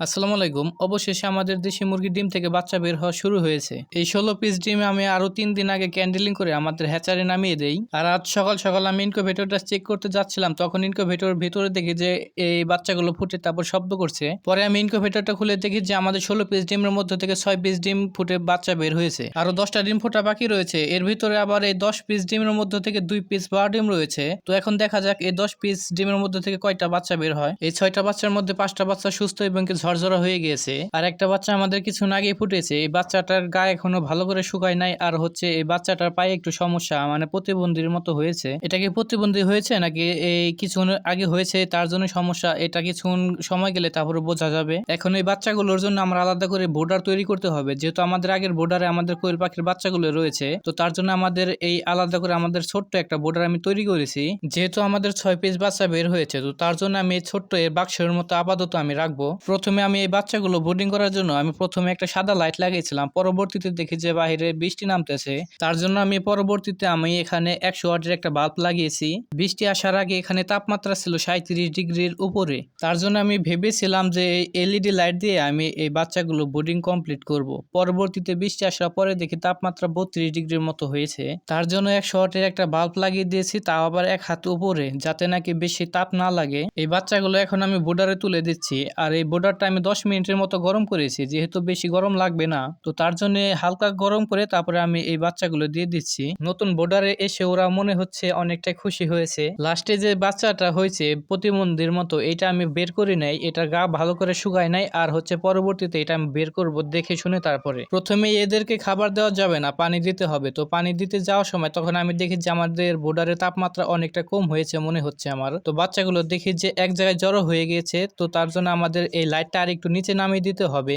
আসসালামু আলাইকুম। অবশেষে আমাদের দেশি মুরগির ডিম থেকে বাচ্চা বের হওয়া শুরু হয়েছে। এই ষোলো পিস ডিম আমি আরও তিন দিন আগে ক্যান্ডেলিং করে আমাদের হ্যাচারে নামিয়ে দেই। আর আজ সকাল সকাল আমি ইনকোভেটরটা চেক করতে যাচ্ছিলাম, তখন ইনকোভেটর ভিতরে দেখি যে এই বাচ্চাগুলো ফুটে তারপর শব্দ করছে। পরে আমি ইনকোভেটরটা খুলে দেখি যে আমাদের ষোলো পিস ডিমের মধ্যে থেকে ছয় পিস ডিম ফুটে বাচ্চা বের হয়েছে। আরও দশটা ডিম ফোটা বাকি রয়েছে। এর ভিতরে আবার এই দশ পিস ডিমের মধ্যে থেকে দুই পিস বার ডিম রয়েছে। তো এখন দেখা যাক এই দশ পিস ডিমের মধ্যে থেকে কয়টা বাচ্চা বের হয়। এই ছয়টা বাচ্চার মধ্যে পাঁচটা বাচ্চা সুস্থ এবং ঝরঝরা হয়ে গিয়েছে। আর একটা বাচ্চা আমাদের কিছু আগে ফুটেছে। এই বাচ্চাটার গায়ে এখনও ভালো করে শুকায় নাই। আর হচ্ছে এই বাচ্চাটার পায়ে একটু সমস্যা মানে প্রতিবন্ধীর মতো হয়েছে। এটা কি প্রতিবন্ধী হয়েছে নাকি এই কিছুক্ষণ আগে হয়েছে, তার জন্য সমস্যা? এটা কিছু সময় গেলে তারপরে বোঝা যাবে? এখন এই বাচ্চাগুলোর জন্য আমরা আলাদা করে বোর্ডার তৈরি করতে হবে। যেহেতু আমাদের আগের বোর্ডারে আমাদের কোয়েল পাখির বাচ্চাগুলো রয়েছে, তো তার জন্য আমাদের এই আলাদা করে আমাদের ছোট্ট একটা বোর্ডার আমি তৈরি করেছি। যেহেতু আমাদের ছয় পিস বাচ্চা বের হয়েছে, তো তার জন্য আমি ছোট্ট এই বাক্সের মতো আপাতত আমি রাখব। প্রথমে আমি এই বাচ্চাগুলো বোর্ডিং করার জন্য আমি প্রথমে একটা সাদা লাইট লাগিয়েছিলাম। পরবর্তীতে দেখি যে বাইরে বৃষ্টি নামতেছে। তার জন্য আমি পরবর্তীতে আমি এখানে একশো ওয়াটের একটা বাল্ব লাগিয়েছি। বৃষ্টি আসার আগে এখানে তাপমাত্রা ছিল সাঁত্রিশ ডিগ্রির উপরে। তার জন্য আমি ভেবেছিলাম যে এই এলইডি লাইট দিয়ে আমি এই বাচ্চাগুলো বোর্ডিং কমপ্লিট করব। পরবর্তীতে বৃষ্টি আসার পরে দেখি তাপমাত্রা বত্রিশ ডিগ্রির মতো হয়েছে। তার জন্য একশো ওয়াটের একটা বাল্ব লাগিয়ে দিয়েছি, তাও আবার এক হাত উপরে, যাতে নাকি বেশি তাপ না লাগে। এই বাচ্চাগুলো এখন আমি বোর্ডারে তুলে দিচ্ছি। আর এই বোর্ডারটা আমি দশ মিনিটের মতো গরম করেছি, যেহেতু বেশি গরম লাগবে না, তো তার জন্য হালকা গরম করে তারপরে আমি এই বাচ্চাগুলো দিয়ে দিচ্ছি। নতুন বোর্ডারে এসে ওরা মনে হচ্ছে অনেকটাই খুশি হয়েছে। লাস্টে যে বাচ্চাটা হয়েছে, প্রতিবন্ধীর মতো, এটা আমি বের করি নাই, এটা গা ভালো করে শুকায় নাই, আর হচ্ছে পরবর্তীতে এটা আমি বের করব দেখে শুনে তারপরে। প্রথমে এদেরকে খাবার দেওয়া যাবে না, পানি দিতে হবে, তো পানি দিতে যাওয়ার সময় তখন আমি দেখি যে আমাদের বোর্ডারের তাপমাত্রা অনেকটা কম হয়েছে মনে হচ্ছে আমার। তো বাচ্চাগুলো দেখি যে এক জায়গায় জড়ো হয়ে গিয়েছে, তো তার জন্য আমাদের এই লাইটটা আর একটু নিচে নামিয়ে দিতে হবে।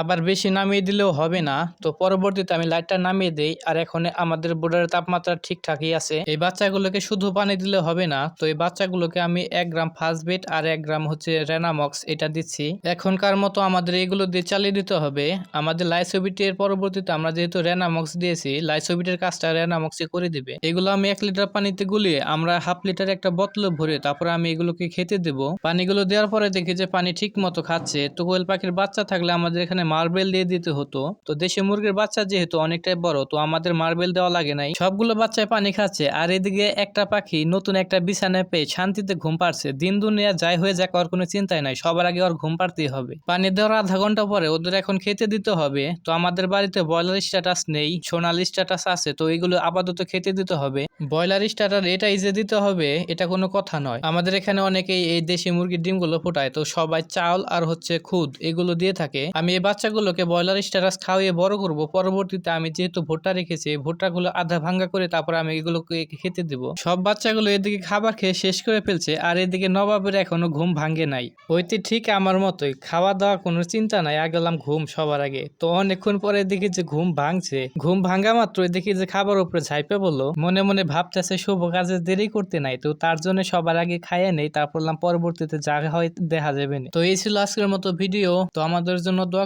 আবার বেশি নামিয়ে দিলেও হবে না। তো পরবর্তীতে আমি লাইটটা নামিয়ে দেই আর এখন আমাদের বোর্ডারের তাপমাত্রা ঠিকঠাকই আছে। এই বাচ্চাগুলোকে শুধু পানি দিলে হবে না। তো এই বাচ্চাগুলোকে আমি এক গ্রাম ফাস্টবেট আর এক গ্রাম হচ্ছে রেনামক্স এটা দিচ্ছি। এখনকার মতো আমাদের এগুলো দিয়ে চালিয়ে দিতে হবে। আমাদের লাইসোবিটের পরবর্তীতে আমরা যেহেতু রেনামক্স দিয়েছি, লাইসোবিটের কাজটা রেনামক্সে করে দিবে। এগুলো আমি এক লিটার পানিতে গুলিয়ে আমরা হাফ লিটার একটা বোতলে ভরে তারপরে আমি এগুলোকে খেতে দেব। পানিগুলো দেওয়ার পরে দেখি যে পানি ঠিক মতো খাচ্ছে। তো কোয়েল পাখির বাচ্চা থাকলে আমাদের এখানে মার্বেল দিয়ে দিতে হতো। তো দেশি মুরগির বাচ্চা যেহেতু অনেকটাই বড়, তো আমাদের মার্বেল দেওয়া লাগে নাই। সবগুলো বাচ্চায় পানি খাচ্ছে, আর এদিকে একটা পাখি নতুন একটা বিছানায় পেয়ে শান্তিতে ঘুম পাচ্ছে দিন দুনিয়া যাই হয়ে যাক, ওর কোনো চিন্তাই নাই, সবার আগে ওর ঘুম পাড়তেই হবে। পানি দেওয়ার আধা ঘণ্টা পরে ওদের এখন খেতে দিতে হবে। তো আমাদের বাড়িতে ব্রয়লার স্ট্যাটাস নেই, সোনালি স্ট্যাটাস আছে, তো এগুলো আপাতত খেতে দিতে হবে। ব্রয়লার স্ট্যাটার এটা ইজে দিতে হবে, এটা কোনো কথা নয়। আমাদের এখানে অনেকেই এই দেশি মুরগির ডিমগুলো ফোটায়, তো সবাই চাউল আর হচ্ছে খুদ এগুলো দিয়ে থাকে। আমি এই বাচ্চাগুলোকে ব্রয়লার স্ট্যাটাস খাওয়িয়ে বড় করব, পরবর্তীতে আমি যেহেতু ভুট্টা রেখেছি ভুট্টাগুলো আধা ভাঙ্গা করে তারপর আমি এগুলোকে খেতে দেব। সব বাচ্চাগুলো এদিকে খাবার খেয়ে শেষ করে ফেলছে, আর এদিকে নবাবের এখনও ঘুম ভাঙ্গে নাই। হইতে ঠিক আমার মতোই খাওয়া দাওয়া কোনো চিন্তা নাই, আগে গেলাম ঘুম সবার আগে। তো অনেকক্ষণ পরে দেখি যে ঘুম ভাঙছে, ঘুম ভাঙ্গা মাত্র দেখি যে খাবার উপরে ঝাইপে বলল মনে মনে ভাবতেছে শুভ কাজে দেরি করতে নাই, তো তার জন্য সবার আগে খাইয়ে নেই, তারপর পরবর্তীতে যা হয় দেখা যাবে তো এই ছিল আজকের মতো ভিডিও, তো আমাদের জন্য দোয়া